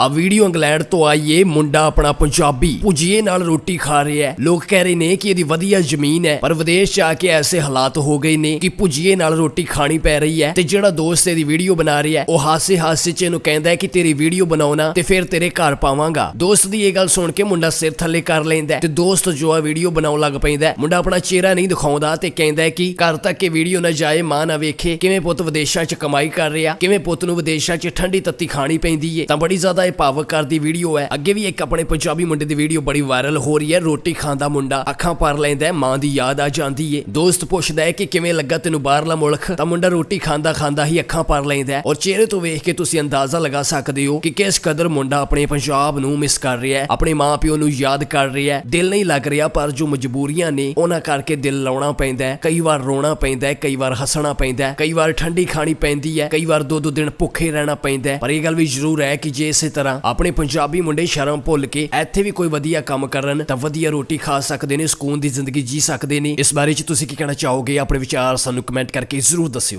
ਆ video England ਤੋਂ ਆਈ ਏ ਮੁੰਡਾ ਆਪਣਾ ਪੰਜਾਬੀ ਭੁਜੀਏ ਨਾਲ ਰੋਟੀ ਖਾ ਰਿਹਾ ਹੈ। ਲੋਕ ਕਹਿ ਰਹੇ ਨੇ ਕਿ ਇਹਦੀ ਵਧੀਆ ਜ਼ਮੀਨ ਹੈ, ਪਰ ਵਿਦੇਸ਼ ਜਾ ਕੇ ਐਸੇ ਹਾਲਾਤ ਹੋ ਗਏ ਨੇ ਕਿ ਭੁਜੀਏ ਨਾਲ ਰੋਟੀ ਖਾਣੀ ਪੈ ਰਹੀ ਹੈ ਤੇ ਜਿਹੜਾ ਦੋਸਤ ਇਹਦੀ ਵੀਡੀਓ ਬਣਾ ਰਿਹਾ ਹੈ, ਉਹ ਹਾਸੇ ਹਾਸੇ ਚ ਇਹਨੂੰ ਕਹਿੰਦਾ ਹੈ ਕਿ ਤੇਰੀ ਵੀਡੀਓ ਬਣਾਉਣਾ ਤੇ ਫਿਰ ਤੇਰੇ ਘਰ ਪਾਵਾਂਗਾ। ਦੋਸਤ ਦੀ ਇਹ ਗੱਲ ਸੁਣ ਕੇ ਮੁੰਡਾ ਸਿਰ ਥੱਲੇ ਕਰ ਲੈਂਦਾ ਤੇ ਦੋਸਤ ਜੋ ਆ ਵੀਡੀਓ ਬਣਾਉਣ ਲੱਗ ਪੈਂਦਾ ਮੁੰਡਾ ਆਪਣਾ ਚਿਹਰਾ ਨਹੀਂ ਦਿਖਾਉਂਦਾ ਤੇ ਕਹਿੰਦਾ ਹੈ ਕਿ ਘਰ ਤੱਕ ਇਹ ਵੀਡੀਓ ਨਾ ਜਾਏ, ਮਾਂ ਨਾ ਵੇਖੇ। ਕਿਵੇਂ ਪੁੱਤ ਵਿਦੇਸ਼ਾਂ 'ਚ ਕਮਾਈ ਕਰ ਰਿਹਾ, ਕਿਵੇਂ ਪੁੱਤ ਨੂੰ ਵਿਦੇਸ਼ਾਂ 'ਚ ਠੰਡੀ ਤੱਤੀ ਖਾਣੀ ਪੈਂਦੀ ਏ। ਤਾਂ ਬੜੀ ਜ਼ਿਆਦਾ ਇਹ ਭਾਵਕ ਕਰਦੀ ਵੀਡੀਓ ਹੈ। ਅੱਗੇ ਵੀ ਇੱਕ ਆਪਣੇ ਪੰਜਾਬੀ ਮੁੰਡੇ ਦੀ ਵੀਡੀਓ ਬੜੀ ਵਾਇਰਲ ਹੋ ਰਹੀ ਹੈ। ਰੋਟੀ ਖਾਂਦਾ ਮੁੰਡਾ ਅੱਖਾਂ ਭਰ ਲੈਂਦਾ ਮਾਂ ਦੀ ਯਾਦ ਆ ਜਾਂਦੀ ਏ। ਦੋਸਤ ਪੁੱਛਦਾ ਹੈ ਕਿ ਕਿਵੇਂ ਲੱਗਾ ਤੈਨੂੰ ਬਾਹਰਲਾ ਮੁਲਕ? ਤਾਂ ਮੁੰਡਾ ਰੋਟੀ ਖਾਂਦਾ ਖਾਂਦਾ ਹੀ ਅੱਖਾਂ ਭਰ ਲੈਂਦਾ ਔਰ ਚਿਹਰੇ ਤੋਂ ਵੇਖ ਕੇ ਤੁਸੀਂ ਅੰਦਾਜ਼ਾ ਲਗਾ ਸਕਦੇ ਹੋ ਕਿ ਕਿਸ ਕਦਰ ਮੁੰਡਾ ਆਪਣੇ ਪੰਜਾਬ ਨੂੰ ਮਿਸ ਕਰ ਰਿਹਾ ਹੈ। ਆਪਣੇ ਮਾਪਿਓ ਨੂੰ ਯਾਦ ਕਰ ਰਿਹਾ ਹੈ। ਦਿਲ ਨਹੀਂ ਲੱਗ ਰਿਹਾ, ਪਰ ਜੋ ਮਜਬੂਰੀਆਂ ਨੇ, ਉਹਨਾਂ ਕਰਕੇ ਦਿਲ ਲਾਉਣਾ ਪੈਂਦਾ ਹੈ। ਕਈ ਵਾਰ ਰੋਣਾ ਪੈਂਦਾ ਹੈ, ਕਈ ਵਾਰ ਹੱਸਣਾ ਪੈਂਦਾ ਹੈ। ਕਈ ਵਾਰ ਠੰਡੀ ਖਾਣੀ ਪੈਂਦੀ ਹੈ। ਕਈ ਵਾਰ ਦੋ ਦੋ ਦਿਨ ਭੁੱਖੇ ਰਹਿਣਾ ਪੈਂਦਾ ਹੈ। ਪਰ ਇਹ ਗੱਲ ਵੀ ਜ਼ਰੂਰ ਹੈ ਕਿ ਜੇ ਇਸੇ ਤਰ੍ਹਾਂ ਆਪਣੇ ਪੰਜਾਬੀ ਮੁੰਡੇ ਸ਼ਰਮ ਭੁੱਲ ਕੇ ਇੱਥੇ ਵੀ ਕੋਈ ਵਧੀਆ ਕੰਮ ਕਰਨ ਤਾਂ ਵਧੀਆ ਰੋਟੀ ਖਾ ਸਕਦੇ ਨੇ, ਸਕੂਨ ਦੀ ਜ਼ਿੰਦਗੀ ਜੀ ਸਕਦੇ ਨੇ। ਇਸ ਬਾਰੇ ਚ ਤੁਸੀਂ ਕੀ ਕਹਿਣਾ ਚਾਹੋਗੇ? ਆਪਣੇ ਵਿਚਾਰ ਸਾਨੂੰ ਕਮੈਂਟ ਕਰਕੇ ਜ਼ਰੂਰ ਦੱਸਿਓ।